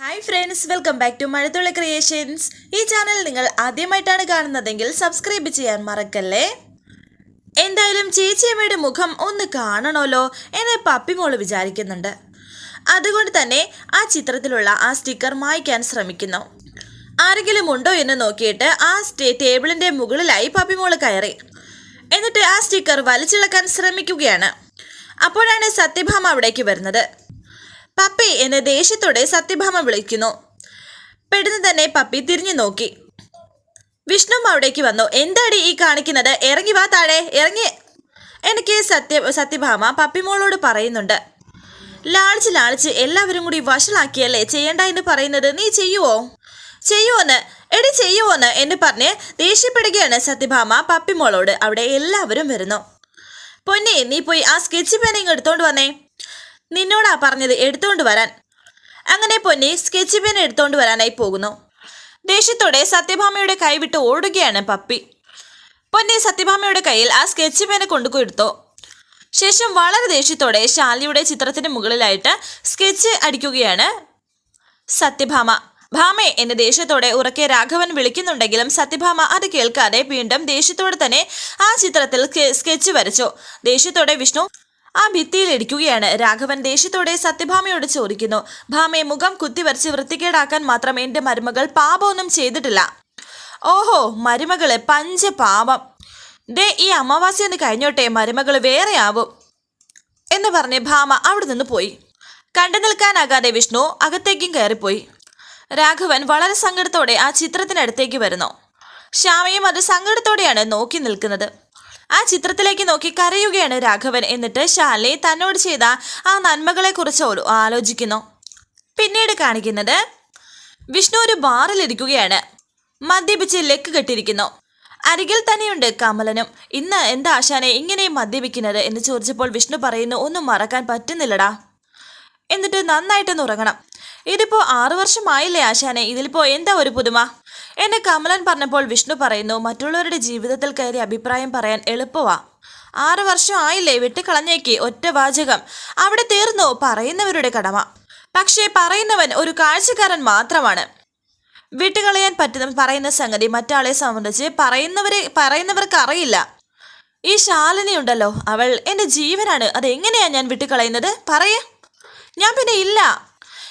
Hi friends welcome back to Mazhathulli creations ഈ channel നിങ്ങൾ ആദ്യമായിട്ടാണ് കാണുന്നതെങ്കിൽ സബ്സ്ക്രൈബ് ചെയ്യാൻ മറക്കല്ലേ? എന്തായാലും ചേച്ചിയമ്മയുടെ മുഖം ഒന്ന് കാണണമല്ലോ എന്ന് പപ്പിമോൾ വിചാരിക്കുന്നുണ്ട്. അതുകൊണ്ട് തന്നെ ആ ചിത്രത്തിലുള്ള ആ സ്റ്റിക്കർ മായ്ക്കാൻ ശ്രമിക്കുന്നു. ആരെങ്കിലും ഉണ്ടോ എന്ന് നോക്കിയിട്ട് ആ ടേബിളിന്റെ മുകളിലായി പപ്പിമോൾ കയറി. എന്നിട്ട് ആ സ്റ്റിക്കർ വലിച്ചിളക്കാൻ ശ്രമിക്കുകയാണ്. അപ്പോഴാണ് സത്യഭാമ അവിടേക്ക് വരുന്നത്. പപ്പി എന്ന് ദേഷ്യത്തോടെ സത്യഭാമ വിളിക്കുന്നു. പെടുന്നു തന്നെ പപ്പി തിരിഞ്ഞു നോക്കി. വിഷ്ണു അവിടേക്ക് വന്നു. എന്താടി ഈ കാണിക്കുന്നത്? ഇറങ്ങി വാ താഴെ. ഇറങ്ങി. എനിക്ക് സത്യ സത്യഭാമ പപ്പിമോളോട് പറയുന്നുണ്ട്. ലാളിച്ച് ലാളിച്ച് എല്ലാവരും കൂടി വഷളാക്കിയല്ലേ ചെയ്യണ്ട എന്ന് പറയുന്നത് നീ ചെയ്യുവോ? ചെയ്യുവോന്ന്? എടി ചെയ്യുവോന്ന് എന്ന് പറഞ്ഞ് ദേഷ്യപ്പെടുകയാണ് സത്യഭാമ പപ്പിമോളോട് അവിടെ എല്ലാവരും വരുന്നു. പൊന്നെ നീ പോയി ആ സ്കെച്ച് പെൻ ഇങ്ങ് എടുത്തോണ്ട് വന്നേ. നിന്നോടാ പറഞ്ഞത് എടുത്തുകൊണ്ട് വരാൻ. അങ്ങനെ പൊന്നി സ്കെച്ച് പെൻ എടുത്തുകൊണ്ട് വരാനായി പോകുന്നു. ദേഷ്യത്തോടെ സത്യഭാമയുടെ കൈവിട്ട് ഓടുകയാണ് പപ്പി. പൊന്നി സത്യഭാമയുടെ കയ്യിൽ ആ സ്കെച്ച് പെൻ കൊണ്ടുകൊടുത്തു ശേഷം വളരെ ദേഷ്യത്തോടെ ശാലിയുടെ ചിത്രത്തിന് മുകളിലായിട്ട് സ്കെച്ച് അടിക്കുകയാണ് സത്യഭാമ. ഭാമേ എന്ന് ദേഷ്യത്തോടെ ഉറക്കെ രാഘവൻ വിളിക്കുന്നുണ്ടെങ്കിലും സത്യഭാമ അത് കേൾക്കാതെ വീണ്ടും ദേഷ്യത്തോടെ തന്നെ ആ ചിത്രത്തിൽ സ്കെച്ച് വരച്ചു. ദേഷ്യത്തോടെ വിഷ്ണു ആ ഭിത്തിയിൽ ഇടിക്കുകയാണ് രാഘവൻ ദേഷ്യത്തോടെ സത്യഭാമയോട് ചോദിക്കുന്നു ഭാമയെ മുഖം കുത്തിവരച്ച് വൃത്തികേടാക്കാൻ മാത്രം എന്റെ മരുമകൾ പാപമൊന്നും ചെയ്തിട്ടില്ല. ഓഹോ മരുമകൾ പഞ്ച പാപം ദേ ഈ അമാവാസി ഒന്ന് കഴിഞ്ഞോട്ടെ മരുമകൾ വേറെ ആവും എന്ന് പറഞ്ഞ് ഭാമ അവിടെ നിന്ന് പോയി. കണ്ടു നിൽക്കാനാകാതെ വിഷ്ണു അകത്തേക്കും കയറിപ്പോയി. രാഘവൻ വളരെ സങ്കടത്തോടെ ആ ചിത്രത്തിനടുത്തേക്ക് വരുന്നു. ശ്യാമയും അത് സങ്കടത്തോടെയാണ് നോക്കി നിൽക്കുന്നത്. ആ ചിത്രത്തിലേക്ക് നോക്കി കരയുകയാണ് രാഘവൻ. എന്നിട്ട് ശാലിനി തന്നോട് ചെയ്ത ആ നന്മകളെക്കുറിച്ച് കുറിച്ച് ആലോചിക്കുന്നു. പിന്നീട് കാണിക്കുന്നത് വിഷ്ണു ഒരു ബാറിലിരിക്കുകയാണ് മദ്യപിച്ച് ലെക്ക് കെട്ടിയിരിക്കുന്നു. അരികിൽ തന്നെയുണ്ട് കമലനും. ഇന്ന് എന്താ ആശാനെ ഇങ്ങനെ മദ്യപിക്കുന്നത് എന്ന് ചോദിച്ചപ്പോൾ വിഷ്ണു പറയുന്നു ഒന്നും മറക്കാൻ പറ്റുന്നില്ലടാ. എന്നിട്ട് നന്നായിട്ടൊന്ന് ഉറങ്ങണം. ഇതിപ്പോ ആറു വർഷമായില്ലേ ആശാനെ? ഇതിലിപ്പോ എന്താ ഒരു പുതുമ? എന്നെ കമലൻ പറഞ്ഞപ്പോൾ വിഷ്ണു പറയുന്നു മറ്റുള്ളവരുടെ ജീവിതത്തിൽ കയറി അഭിപ്രായം പറയാൻ എളുപ്പമാ. ആറു വർഷം ആയില്ലേ വിട്ടുകളഞ്ഞേക്ക് ഒറ്റ വാചകം. അവിടെ തീർന്നു പറയുന്നവരുടെ കടമ. പക്ഷേ പറയുന്നവൻ ഒരു കാഴ്ചക്കാരൻ മാത്രമാണ്. വിട്ടുകളയാൻ പറ്റുന്ന പറയുന്ന സംഗതി മറ്റാളെ സംബന്ധിച്ച് പറയുന്നവരെ പറയുന്നവർക്ക് അറിയില്ല. ഈ ശാലിനി ഉണ്ടല്ലോ അവൾ എന്റെ ജീവനാണ്. അതെങ്ങനെയാ ഞാൻ വിട്ടുകളയുന്നത്? പറയേ. ഞാൻ പിന്നെ ഇല്ല.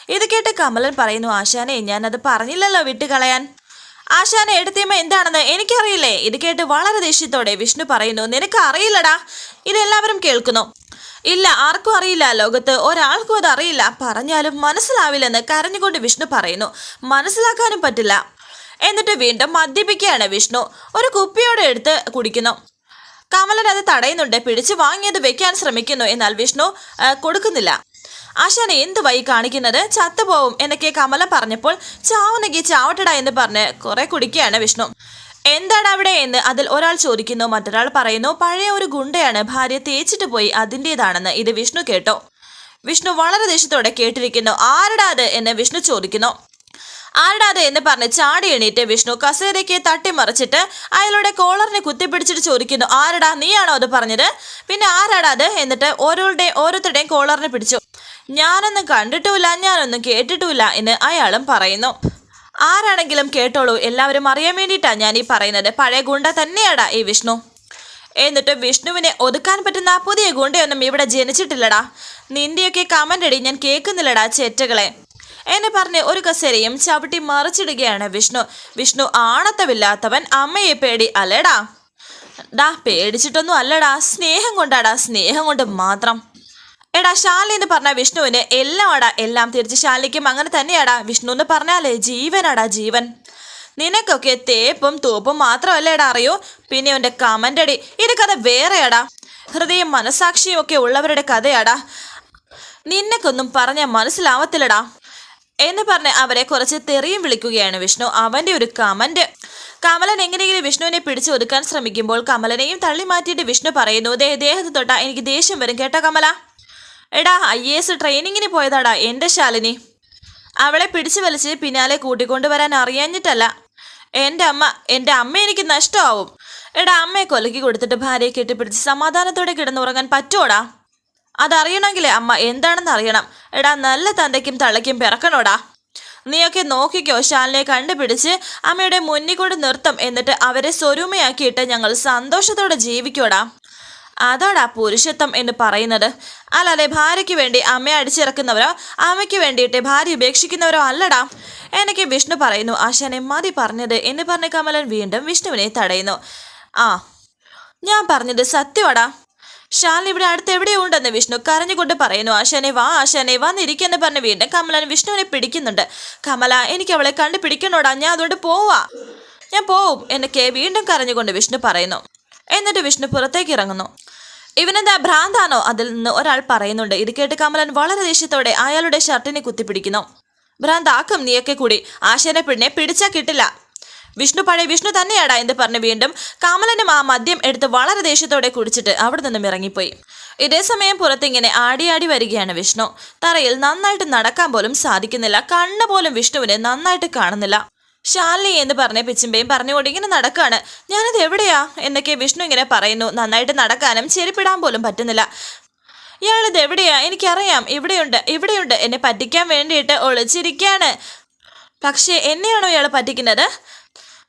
ഇത് കേട്ട് കമലൻ പറയുന്നു ആശാനെ ഞാനത് അത് പറഞ്ഞില്ലല്ലോ വിട്ടുകളയാൻ. ആശാനെ എടുത്തിയമ്മ എന്താണെന്ന് എനിക്കറിയില്ലേ? ഇത് കേട്ട് വളരെ ദേഷ്യത്തോടെ വിഷ്ണു പറയുന്നു നിനക്ക് അറിയില്ലടാ ഇതെല്ലാവരും കേൾക്കുന്നു. ഇല്ല ആർക്കും അറിയില്ല. ലോകത്ത് ഒരാൾക്കും അത് അറിയില്ല. പറഞ്ഞാലും മനസ്സിലാവില്ലെന്ന് കരഞ്ഞുകൊണ്ട് വിഷ്ണു പറയുന്നു. മനസ്സിലാക്കാനും പറ്റില്ല. എന്നിട്ട് വീണ്ടും മദ്യപിക്കുകയാണ് വിഷ്ണു. ഒരു കുപ്പിയോടെ എടുത്ത് കുടിക്കുന്നു. കമലൻ അത് തടയുന്നുണ്ട്. പിടിച്ചു വാങ്ങിയത് വെക്കാൻ ശ്രമിക്കുന്നു. എന്നാൽ വിഷ്ണു കൊടുക്കുന്നില്ല. ആശാന എന്ത് വൈ കാണിക്കുന്നത്? ചത്തുപോവും എന്നൊക്കെ കമല പറഞ്ഞപ്പോൾ ചാവുന്നെങ്കിൽ ചാവട്ടടാ എന്ന് പറഞ്ഞ് കുറെ കുടിക്കുകയാണ് വിഷ്ണു. എന്താണ് അവിടെ? എന്ന് അതിൽ ഒരാൾ ചോദിക്കുന്നു. മറ്റൊരാൾ പറയുന്നു പഴയ ഒരു ഗുണ്ടയാണ്. ഭാര്യ തേച്ചിട്ട് പോയി. അതിന്റെതാണെന്ന്. ഇത് വിഷ്ണു കേട്ടോ. വിഷ്ണു വളരെ ദേഷ്യത്തോടെ കേട്ടിരിക്കുന്നു. ആരടാ അത്? എന്ന് വിഷ്ണു ചോദിക്കുന്നു. ആരടാ അത് എന്ന് പറഞ്ഞ് ചാടി എണീറ്റ് വിഷ്ണു കസേരയ്ക്ക് തട്ടിമറിച്ചിട്ട് അയാളുടെ കോളറിനെ കുത്തിപ്പിടിച്ചിട്ട് ചോദിക്കുന്നു ആരടാ നീയാണോ അത് പറഞ്ഞത്? പിന്നെ ആരാടാ എന്നിട്ട് ഓരോരുടെ ഓരോരുത്തരുടെയും കോളറിനെ പിടിച്ചു. ഞാനൊന്നും കണ്ടിട്ടുമില്ല ഞാനൊന്നും കേട്ടിട്ടുമില്ല എന്ന് അയാളും പറയുന്നു. ആരാണെങ്കിലും കേട്ടോളൂ എല്ലാവരും അറിയാൻ വേണ്ടിയിട്ടാണ് ഞാൻ ഈ പറയുന്നത്. പഴയ ഗുണ്ട തന്നെയാടാ ഈ വിഷ്ണു. എന്നിട്ട് വിഷ്ണുവിനെ ഒതുക്കാൻ പറ്റുന്ന പുതിയ ഗുണ്ടയൊന്നും ഇവിടെ ജനിച്ചിട്ടില്ലടാ. നിന്റെയൊക്കെ കമന്റ് അടി ഞാൻ കേൾക്കുന്നില്ലടാ ചേറ്റകളെ. എന്ന് പറഞ്ഞ് ഒരു കസേരയും ചവിട്ടി മറിച്ചിടുകയാണ് വിഷ്ണു. വിഷ്ണു ആണത്തമില്ലാത്തവൻ അമ്മയെ പേടി അല്ലേടാ. ഡാ പേടിച്ചിട്ടൊന്നും അല്ലടാ. സ്നേഹം കൊണ്ടാടാ. സ്നേഹം കൊണ്ട് മാത്രം. എടാ ശാലി എന്ന് പറഞ്ഞ വിഷ്ണുവിന് എല്ലാം അടാ എല്ലാം തിരിച്ച് ശാലിക്കും അങ്ങനെ തന്നെയാടാ. വിഷ്ണു എന്ന് പറഞ്ഞാലേ ജീവനാടാ ജീവൻ. നിനക്കൊക്കെ തേപ്പും തൂപ്പും മാത്രമല്ലേടാ അറിയൂ. പിന്നെ അവന്റെ കമന്റടി ഇത് കഥ വേറെയാടാ. ഹൃദയം മനസാക്ഷിയും ഒക്കെ ഉള്ളവരുടെ കഥയാടാ. നിനക്കൊന്നും പറഞ്ഞാൽ മനസ്സിലാവത്തില്ലടാ. എന്ന് പറഞ്ഞ് അവരെ കുറച്ച് തെറിയും വിളിക്കുകയാണ് വിഷ്ണു. അവന്റെ ഒരു കമന്റ്. കമലൻ എങ്ങനെയെങ്കിലും വിഷ്ണുവിനെ പിടിച്ചു ഒതുക്കാൻ ശ്രമിക്കുമ്പോൾ കമലനെയും തള്ളി മാറ്റിയിട്ട് വിഷ്ണു പറയുന്നു ദേ ദേഹത്ത് തൊട്ടാ എനിക്ക് ദേഷ്യം വരും. കേട്ടോ കമല? എടാ ഐ എ എസ് ട്രെയിനിങ്ങിന് പോയതാടാ എന്റെ ശാലിനി. അവളെ പിടിച്ചു വലിച്ച് പിന്നാലെ കൂട്ടിക്കൊണ്ടുവരാൻ അറിയാഞ്ഞിട്ടല്ല. എന്റെ അമ്മ എന്റെ അമ്മ എനിക്ക് നഷ്ടമാവും. എടാ അമ്മയെ കൊലക്കി കൊടുത്തിട്ട് ഭാര്യയെ കെട്ടിപ്പിടിച്ച് സമാധാനത്തോടെ കിടന്നുറങ്ങാൻ പറ്റുമോടാ അതറിയണമെങ്കിലേ അമ്മ എന്താണെന്ന് അറിയണം. എടാ നല്ല തന്തയ്ക്കും തള്ളയ്ക്കും പിറക്കണോടാ. നീയൊക്കെ നോക്കിക്കോ ശാലിനെ കണ്ടുപിടിച്ച് അമ്മയുടെ മുന്നിൽ കൊണ്ട് നിർത്തും എന്നിട്ട് അവരെ സ്വരൂമയാക്കിയിട്ട് ഞങ്ങൾ സന്തോഷത്തോടെ ജീവിക്കോടാ. അതാടാ പുരുഷത്വം എന്ന് പറയുന്നത്. അല്ലാതെ ഭാര്യയ്ക്ക് വേണ്ടി അമ്മയെ അടിച്ചിറക്കുന്നവരോ അമ്മയ്ക്ക് വേണ്ടിയിട്ട് ഭാര്യ ഉപേക്ഷിക്കുന്നവരോ അല്ലടാ. എനിക്ക് വിഷ്ണു പറയുന്നു. ആശാനെ മതി പറഞ്ഞത് എന്ന് പറഞ്ഞ കമലൻ വീണ്ടും വിഷ്ണുവിനെ തടയുന്നു. ആ ഞാൻ പറഞ്ഞത് സത്യമാടാ ശാലിനി ഇവിടെ അടുത്ത് എവിടെയോ ഉണ്ടെന്ന് വിഷ്ണു കരഞ്ഞുകൊണ്ട് പറയുന്നു. ആശാനെ വാ ആശാനെ വന്നിരിക്കെന്ന് പറഞ്ഞ് വീണ്ടും കമലൻ വിഷ്ണുവിനെ പിടിക്കുന്നുണ്ട്. കമല എനിക്ക് അവളെ കണ്ടു പിടിക്കണോടാ ഞാൻ അതുകൊണ്ട് പോവാ. ഞാൻ പോവും എന്നൊക്കെ വീണ്ടും കരഞ്ഞുകൊണ്ട് വിഷ്ണു പറയുന്നു. എന്നിട്ട് വിഷ്ണു പുറത്തേക്ക് ഇറങ്ങുന്നു. ഇവനെന്താ ഭ്രാന്താണോ? അതിൽ നിന്ന് ഒരാൾ പറയുന്നുണ്ട്. ഇത് കേട്ട് കമലൻ വളരെ ദേഷ്യത്തോടെ അയാളുടെ ഷർട്ടിനെ കുത്തിപ്പിടിക്കുന്നു. ഭ്രാന്താക്കും നീയൊക്കെ കൂടി. ആശാനെ പിന്നെ പിടിച്ചാ കിട്ടില്ല. വിഷ്ണു പഴയ വിഷ്ണു തന്നെയാടാ എന്ന് പറഞ്ഞ് വീണ്ടും കമലനും ആ മദ്യം എടുത്ത് വളരെ ദേഷ്യത്തോടെ കുടിച്ചിട്ട് അവിടെ നിന്നും ഇറങ്ങിപ്പോയി. ഇതേ സമയം പുറത്തിങ്ങനെ ആടിയാടി വരികയാണ് വിഷ്ണു. തറയിൽ നന്നായിട്ട് നടക്കാൻ പോലും സാധിക്കുന്നില്ല. കണ്ണു പോലും വിഷ്ണുവിനെ നന്നായിട്ട് കാണുന്നില്ല. ശാലിനി എന്ന് പറഞ്ഞ പിച്ചിമ്പയും പറഞ്ഞുകൊണ്ട് ഇങ്ങനെ നടക്കാണ്. ഞാനത് എവിടെയാ? എന്നൊക്കെ വിഷ്ണു ഇങ്ങനെ പറയുന്നു. നന്നായിട്ട് നടക്കാനും ചെരുപ്പിടാൻ പോലും പറ്റുന്നില്ല. ഇയാളിത് എവിടെയാ? എനിക്കറിയാം. ഇവിടെയുണ്ട്. ഇവിടെയുണ്ട്. എന്നെ പറ്റിക്കാൻ വേണ്ടിയിട്ട് ഒളിച്ചിരിക്കുകയാണ് പക്ഷേ എന്നെയാണോ ഇയാൾ പറ്റിക്കുന്നത്?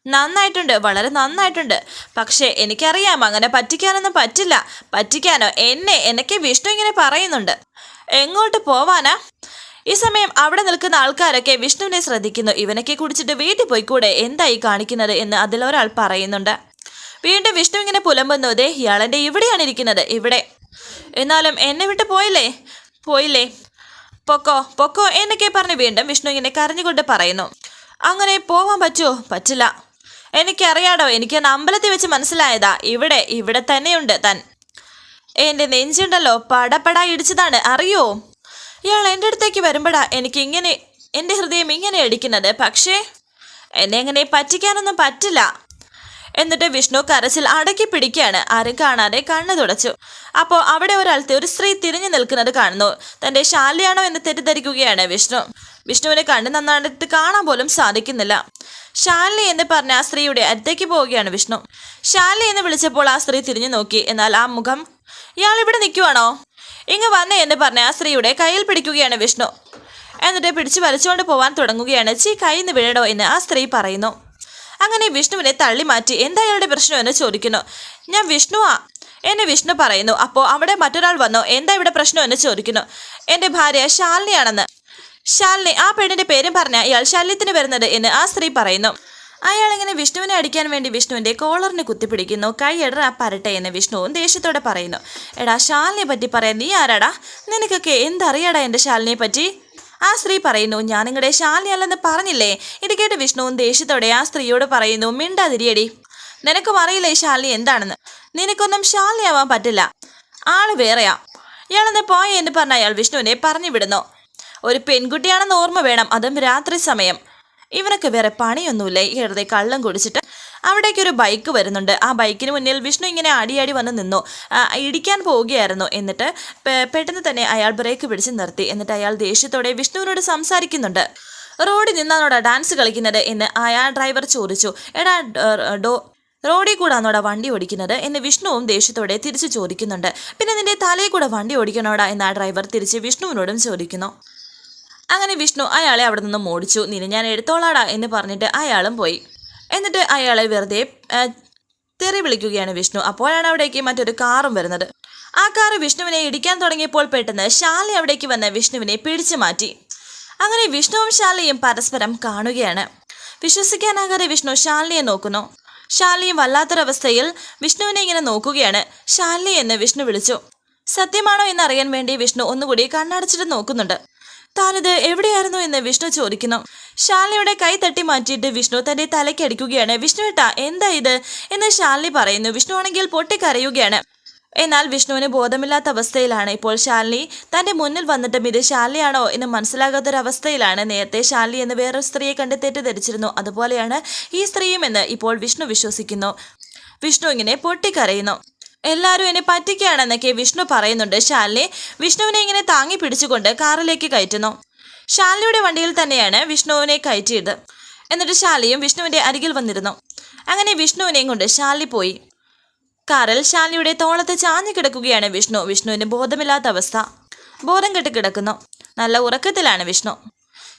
നന്നായിട്ടുണ്ട് വളരെ നന്നായിട്ടുണ്ട്. പക്ഷേ എനിക്കറിയാം അങ്ങനെ പറ്റിക്കാനൊന്നും പറ്റില്ല. പറ്റിക്കാനോ? എന്നെ എനിക്ക് വിഷ്ണു ഇങ്ങനെ പറയുന്നുണ്ട്. എങ്ങോട്ട് പോവാനാ? ഈ സമയം അവിടെ നിൽക്കുന്ന ആൾക്കാരൊക്കെ വിഷ്ണുവിനെ ശ്രദ്ധിക്കുന്നു. ഇവനൊക്കെ കുടിച്ചിട്ട് വീട്ടിൽ കൂടെ എന്തായി കാണിക്കുന്നത് എന്ന് അതിലൊരാൾ പറയുന്നുണ്ട്. വീണ്ടും വിഷ്ണു ഇങ്ങനെ പുലമ്പുന്നു. ദേ ഇയാളെന്റെ ഇവിടെയാണ് ഇരിക്കുന്നത്? ഇവിടെ. എന്നാലും എന്നെ വിട്ട് പോയില്ലേ? പോയില്ലേ? പൊക്കോ പൊക്കോ എന്നൊക്കെ പറഞ്ഞ് വീണ്ടും വിഷ്ണു ഇങ്ങനെ കരഞ്ഞുകൊണ്ട് പറയുന്നു. അങ്ങനെ പോവാൻ പറ്റുമോ പറ്റില്ല. എനിക്കറിയാടോ എനിക്ക് അമ്പലത്തിൽ വെച്ച് മനസ്സിലായതാ. ഇവിടെ ഇവിടെ തന്നെയുണ്ട് തൻ. എന്റെ നെഞ്ചുണ്ടല്ലോ പടപട ഇടിച്ചതാണ്. അറിയോ? ഇയാൾ എന്റെ അടുത്തേക്ക് വരുമ്പോഴാ എനിക്ക് ഇങ്ങനെ എന്റെ ഹൃദയം ഇങ്ങനെ അടിക്കുന്നത്. പക്ഷേ എന്നെ എങ്ങനെ പറ്റിക്കാനൊന്നും പറ്റില്ല. എന്നിട്ട് വിഷ്ണു കരച്ചിൽ അടക്കി പിടിക്കുകയാണ്. ആരും കാണാതെ കണ്ണു തുടച്ചു. അപ്പോൾ അവിടെ ഒരാൾത്തെ ഒരു സ്ത്രീ തിരിഞ്ഞു നിൽക്കുന്നത് കാണുന്നു. തന്റെ ശാലിയാണോ എന്ന് തെറ്റിദ്ധരിക്കുകയാണ് വിഷ്ണു. വിഷ്ണുവിനെ കണ്ട് നന്നായിട്ട് കാണാൻ പോലും സാധിക്കുന്നില്ല. ശാലിനി എന്ന് പറഞ്ഞ ആ സ്ത്രീയുടെ അടുത്തേക്ക് പോവുകയാണ് വിഷ്ണു. ശാലിനി എന്ന് വിളിച്ചപ്പോൾ ആ സ്ത്രീ തിരിഞ്ഞു നോക്കി. എന്നാൽ ആ മുഖം ഇയാൾ ഇവിടെ നിൽക്കുവാണോ? ഇങ്ങ് വന്നേ എന്ന് പറഞ്ഞ ആ സ്ത്രീയുടെ കയ്യിൽ പിടിക്കുകയാണ് വിഷ്ണു. എന്നിട്ട് പിടിച്ചു വലിച്ചുകൊണ്ട് പോവാൻ തുടങ്ങുകയാണ്. ചീ കൈ നിന്ന് വീഴടോ എന്ന് ആ സ്ത്രീ പറയുന്നു. അങ്ങനെ വിഷ്ണുവിനെ തള്ളി മാറ്റി എന്താ ഇയാളുടെ പ്രശ്നം? എന്ന് ചോദിക്കുന്നു. ഞാൻ വിഷ്ണുവാ എന്നെ വിഷ്ണു പറയുന്നു. അപ്പോൾ അവിടെ മറ്റൊരാൾ വന്നോ? എന്താ ഇവിടെ പ്രശ്നം? എന്ന് ചോദിക്കുന്നു. എന്റെ ഭാര്യ ശാലിനിയാണെന്ന്. ശാലിനി ആ പെണ്ണിന്റെ പേരും പറഞ്ഞ ഇയാൾ ശല്യത്തിന് വരുന്നത് എന്ന് ആ സ്ത്രീ പറയുന്നു. അയാൾ ഇങ്ങനെ വിഷ്ണുവിനെ അടിക്കാൻ വേണ്ടി വിഷ്ണുവിന്റെ കോളറിന് കുത്തിപ്പിടിക്കുന്നു. കൈയെടറ പരട്ടെ എന്ന് വിഷ്ണുവും ദേഷ്യത്തോടെ പറയുന്നു. എടാ ശാലിനെ പറ്റി പറയാൻ നീ ആരാടാ? നിനക്കൊക്കെ എന്തറിയാടാ എന്റെ ശാലിനെ പറ്റി ആ സ്ത്രീ പറയുന്നു ഞാൻ നിങ്ങളുടെ ശാലിനിയല്ലെന്ന് പറഞ്ഞില്ലേ? ഇത് കേട്ട് വിഷ്ണുവും ദേഷ്യത്തോടെ ആ സ്ത്രീയോട് പറയുന്നു മിണ്ടാതിരിയടി. നിനക്കും അറിയില്ലേ ശാലിനി എന്താണെന്ന്. നിനക്കൊന്നും ശാലിനിയാവാൻ പറ്റില്ല. ആൾ വേറെയാ. ഇയാളെന്ന് പോയ എന്ന് പറഞ്ഞ അയാൾ വിഷ്ണുവിനെ പറഞ്ഞു വിടുന്നു ഒരു പെൺകുട്ടിയാണെന്ന് ഓർമ്മ വേണം അതും രാത്രി സമയം. ഇവനൊക്കെ വേറെ പണിയൊന്നുമില്ല ഈ വെറുതെ കള്ളം കുടിച്ചിട്ട് അവിടേക്ക് ഒരു ബൈക്ക് വരുന്നുണ്ട്. ആ ബൈക്കിന് മുന്നിൽ വിഷ്ണു ഇങ്ങനെ അടിയാടി വന്ന് നിന്നു. ഇടിക്കാൻ പോവുകയായിരുന്നു. എന്നിട്ട് പെട്ടെന്ന് തന്നെ അയാൾ ബ്രേക്ക് പിടിച്ച് നിർത്തി. എന്നിട്ട് അയാൾ ദേഷ്യത്തോടെ വിഷ്ണുവിനോട് സംസാരിക്കുന്നുണ്ട്. റോഡിൽ നിന്നാണോടാ ഡാൻസ് കളിക്കുന്നത് എന്ന് അയാൾ ഡ്രൈവർ ചോദിച്ചു. എടാ ഡ- റോഡിൽ കൂടാന്നോടാ വണ്ടി ഓടിക്കുന്നത് എന്ന് വിഷ്ണുവും ദേഷ്യത്തോടെ തിരിച്ചു ചോദിക്കുന്നുണ്ട്. പിന്നെ നിന്റെ തലയിൽ കൂടെ വണ്ടി ഓടിക്കണോടാ എന്ന് ആ ഡ്രൈവർ തിരിച്ച് വിഷ്ണുവിനോടും ചോദിക്കുന്നു. അങ്ങനെ വിഷ്ണു അയാളെ അവിടെ നിന്ന് മോടിച്ചു. നിന്നെ ഞാൻ എടുത്തോളാടാ എന്ന് പറഞ്ഞിട്ട് അയാളും പോയി. എന്നിട്ട് അയാളെ വെറുതെ തെറി വിളിക്കുകയാണ് വിഷ്ണു. അപ്പോഴാണ് അവിടേക്ക് മറ്റൊരു കാറും വരുന്നത്. ആ കാറ് വിഷ്ണുവിനെ ഇടിക്കാൻ തുടങ്ങിയപ്പോൾ പെട്ടെന്ന് ശാല അവിടേക്ക് വന്ന് വിഷ്ണുവിനെ പിടിച്ചു മാറ്റി. അങ്ങനെ വിഷ്ണുവും ശാലയും പരസ്പരം കാണുകയാണ്. വിശ്വസിക്കാനാകാതെ വിഷ്ണു ശാലിനിയെ നോക്കുന്നു. ശാലിയും വല്ലാത്തൊരവസ്ഥയിൽ വിഷ്ണുവിനെ ഇങ്ങനെ നോക്കുകയാണ്. ശാലിനി എന്ന് വിഷ്ണു വിളിച്ചു. സത്യമാണോ എന്നറിയാൻ വേണ്ടി വിഷ്ണു ഒന്നുകൂടി കണ്ണടച്ചിട്ട് നോക്കുന്നുണ്ട്. താനിത് എവിടെയായിരുന്നു എന്ന് വിഷ്ണു ചോദിക്കുന്നു. ശാലിനിയുടെ കൈ തട്ടി മാറ്റിയിട്ട് വിഷ്ണു തന്റെ തലയ്ക്ക് അടിക്കുകയാണ്. വിഷ്ണു ഏട്ടാ എന്താ ഇത്? എന്ന് ശാലിനി പറയുന്നു. വിഷ്ണു ആണെങ്കിൽ പൊട്ടിക്കരയുകയാണ്. എന്നാൽ വിഷ്ണുവിന് ബോധമില്ലാത്ത അവസ്ഥയിലാണ്. ഇപ്പോൾ ശാലിനി തന്റെ മുന്നിൽ വന്നിട്ടും ഇത് ശാലിനിയാണോ എന്ന് മനസ്സിലാകാത്തൊരവസ്ഥയിലാണ്. നേരത്തെ ശാലിനി എന്ന് വേറൊരു സ്ത്രീയെ കണ്ട് തെറ്റിദ്ധരിച്ചിരുന്നു. അതുപോലെയാണ് ഈ സ്ത്രീയും എന്ന് ഇപ്പോൾ വിഷ്ണു വിശ്വസിക്കുന്നു. വിഷ്ണു ഇങ്ങനെ പൊട്ടിക്കരയുന്നു. എല്ലാവരും എന്നെ പറ്റിക്കുകയാണെന്നൊക്കെ വിഷ്ണു പറയുന്നുണ്ട്. ശാലിനി വിഷ്ണുവിനെ ഇങ്ങനെ താങ്ങി പിടിച്ചുകൊണ്ട് കാറിലേക്ക് കയറ്റുന്നു. ശാലിനിയുടെ വണ്ടിയിൽ തന്നെയാണ് വിഷ്ണുവിനെ കയറ്റിയത്. എന്നിട്ട് ശാലിയും വിഷ്ണുവിന്റെ അരികിൽ വന്നിരുന്നു. അങ്ങനെ വിഷ്ണുവിനെയും കൊണ്ട് ഷാലി പോയി. കാറിൽ ഷാലിയുടെ തോളത്ത് ചാഞ്ഞു കിടക്കുകയാണ് വിഷ്ണു. വിഷ്ണുവിന് ബോധമില്ലാത്ത അവസ്ഥ. ബോധം കെട്ട് കിടക്കുന്നു. നല്ല ഉറക്കത്തിലാണ് വിഷ്ണു.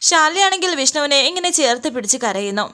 ശാലിയാണെങ്കിൽ വിഷ്ണുവിനെ ഇങ്ങനെ ചേർത്ത് പിടിച്ച് കരയുന്നു.